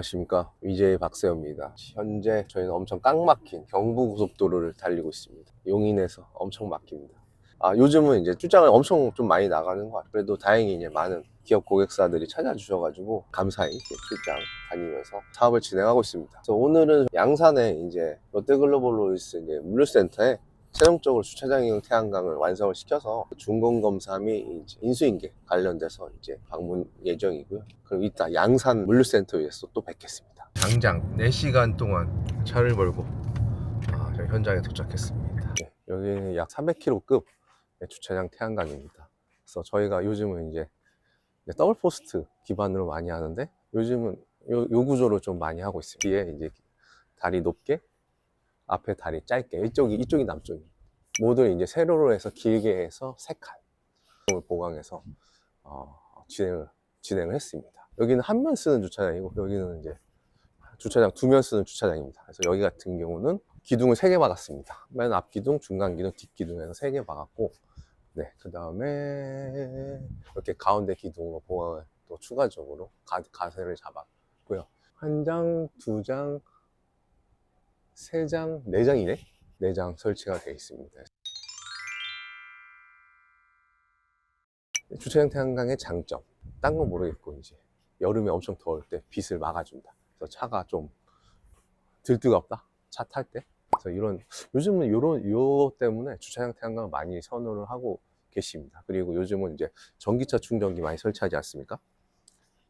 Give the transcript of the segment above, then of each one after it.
안녕하십니까. 위제의 박세호입니다. 현재 저희는 엄청 깡 막힌 경부고속도로를 달리고 있습니다. 용인에서 엄청 막힙니다. 아 요즘은 이제 출장을 엄청 좀 많이 나가는 것 같아요. 그래도 다행히 이제 많은 기업 고객사들이 찾아주셔가지고 감사히 출장 다니면서 사업을 진행하고 있습니다. 그래서 오늘은 양산에 이제 롯데글로벌로이스 이제 물류센터에 최종적으로 주차장용 태양광을 완성을 시켜서 준공검사 및 인수인계 관련돼서 이제 방문 예정이고요. 그럼 이따 양산 물류센터에서 또 뵙겠습니다. 당장 4시간 동안 차를 몰고 아, 현장에 도착했습니다. 네, 여기는 약 300km급 주차장 태양광입니다. 그래서 저희가 요즘은 이제 더블 포스트 기반으로 많이 하는데 요즘은 요, 요 구조로 좀 많이 하고 있습니다. 뒤에 이제 다리 높게 앞에 다리 짧게 이쪽이 이쪽이 남쪽이 모두 이제 세로로 해서 길게 해서 세칸 보강해서 어, 진행을 진행을 했습니다. 여기는 한 면 쓰는 주차장이고 여기는 이제 주차장 두 면 쓰는 주차장입니다. 그래서 여기 같은 경우는 기둥을 세 개 박았습니다. 맨 앞 기둥, 중간 기둥, 뒷 기둥에서 세 개 박았고 네, 그 다음에 이렇게 가운데 기둥으로 보강을 또 추가적으로 가, 가세를 잡았고요. 한 장, 두 장, 세 장, 네 장이네? 네장 설치가 되어 있습니다. 주차장 태양광의 장점. 딴 건 모르겠고, 이제. 여름에 엄청 더울 때 빛을 막아준다. 그래서 차가 좀 들뜨겁다. 차 탈 때. 그래서 이런, 요즘은 이런, 요 때문에 주차장 태양광을 많이 선호를 하고 계십니다. 그리고 요즘은 이제 전기차 충전기 많이 설치하지 않습니까?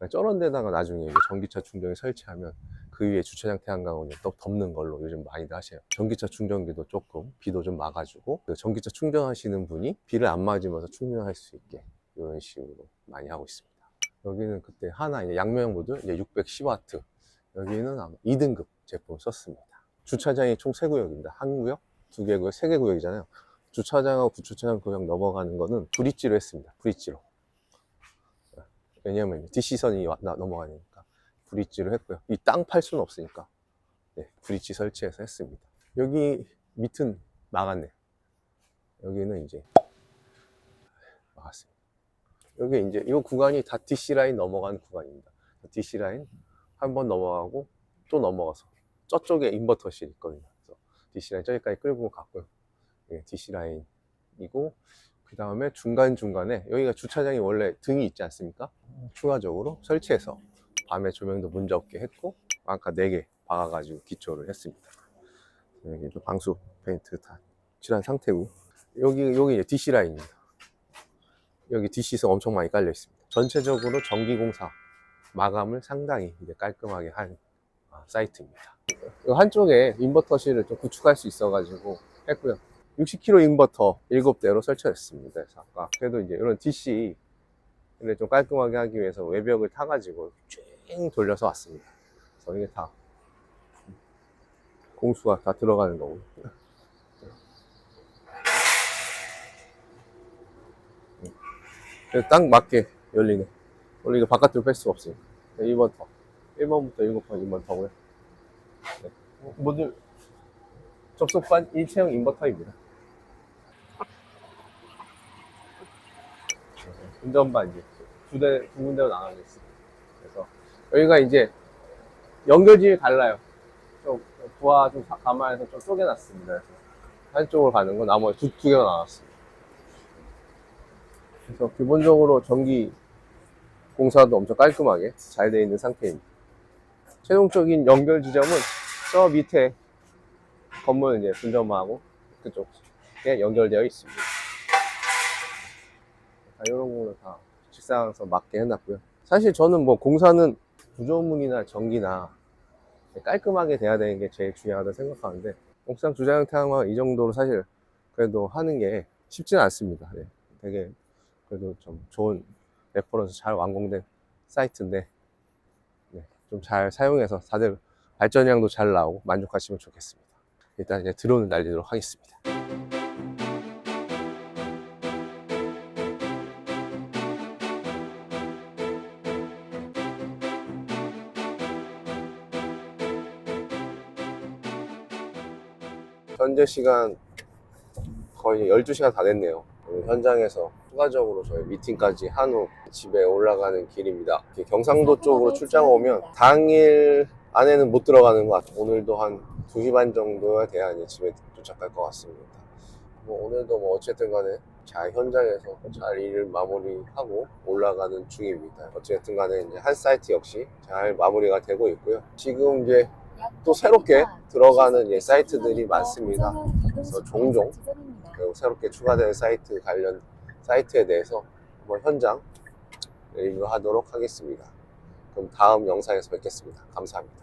저런 데다가 나중에 전기차 충전기 설치하면 그 위에 주차장 태양광을 또 덮는 걸로 요즘 많이들 하세요. 전기차 충전기도 조금 비도 좀 막아주고 그 전기차 충전하시는 분이 비를 안 맞으면서 충전할 수 있게 이런 식으로 많이 하고 있습니다. 여기는 그때 하나 이제 양면 모드 이제 610W 여기는 아마 2등급 제품 썼습니다. 주차장이 총 3구역입니다. 한 구역, 두 개 구역, 세 개 구역이잖아요. 주차장하고 부주차장 구역 넘어가는 거는 브릿지로 했습니다. 브릿지로. 왜냐면 DC선이 넘어가니까 브릿지를 했고요. 이 땅 팔 수는 없으니까 네, 브릿지 설치해서 했습니다. 여기 밑은 막았네. 여기는 이제 막았습니다. 여기 이제 이 구간이 다 DC 라인 넘어가는 구간입니다. DC 라인 한 번 넘어가고 또 넘어가서 저쪽에 인버터실 있거든요. 그래서 DC 라인 저기까지 끌고 갔고요. 예, DC 라인이고 그 다음에 중간 중간에 여기가 주차장이 원래 등이 있지 않습니까? 추가적으로 설치해서 밤에 조명도 문제 없게 했고 아까 4개 박아가지고 기초를 했습니다. 여기 또 방수 페인트 다 칠한 상태고 여기 여기 이제 DC 라인입니다. 여기 DC선 엄청 많이 깔려 있습니다. 전체적으로 전기공사 마감을 상당히 이제 깔끔하게 한 아, 사이트입니다. 이 한쪽에 인버터실을 좀 구축할 수 있어 가지고 했고요. 60kW 인버터 7대로 설치했습니다. 그래서 아까 그래도 이제 이런 DC를 좀 깔끔하게 하기 위해서 외벽을 타가지고 쭉 돌려서 왔습니다. 그래서 이게 다 공수가 다 들어가는 거고. 딱 맞게 열리네. 원래 이거 바깥으로 뺄 수가 없어요. 2번 터. 1번부터 7번 2번 터고요. 네. 모두 접속반 일체형 인버터입니다. 운전반 이제 두 대, 두 군데로 나눠져 있습니다. 여기가 이제 연결지이 달라요. 좀 부하 좀 감안해서 좀 쪼개놨습니다. 그래서 한쪽으로 가는 거 나머지 두, 두 개가 나왔습니다. 그래서 기본적으로 전기 공사도 엄청 깔끔하게 잘 되어 있는 상태입니다. 최종적인 연결 지점은 저 밑에 건물 이제 분점하고 그쪽에 연결되어 있습니다. 다 이런 거는 다 식상에서 맞게 해놨고요. 사실 저는 뭐 공사는 구조물이나 전기나 깔끔하게 돼야 되는 게 제일 중요하다고 생각하는데 옥상 주차장 태양광 이 정도로 사실 그래도 하는 게 쉽지는 않습니다. 네, 되게 그래도 좀 좋은 레퍼런스 잘 완공된 사이트인데 네, 좀잘 사용해서 다들 발전량도 잘 나오고 만족하시면 좋겠습니다. 일단 이제 드론을 날리도록 하겠습니다. 현재 시간 거의 12시간 다 됐네요. 현장에서 추가적으로 저희 미팅까지 한 후 집에 올라가는 길입니다. 경상도 쪽으로 출장 오면 당일 안에는 못 들어가는 것 같아요. 오늘도 한 2시 반 돼야 이제 집에 도착할 것 같습니다. 뭐 오늘도 뭐 어쨌든 간에 잘 현장에서 잘 일을 마무리하고 올라가는 중입니다. 어쨌든 간에 이제 한 사이트 역시 잘 마무리가 되고 있고요. 지금 이제 또 새롭게 들어가는 예, 사이트들이 많습니다. 그래서 종종 그리고 새롭게 추가되는 사이트 관련 사이트에 대해서 한번 현장 리뷰하도록 하겠습니다. 그럼 다음 영상에서 뵙겠습니다. 감사합니다.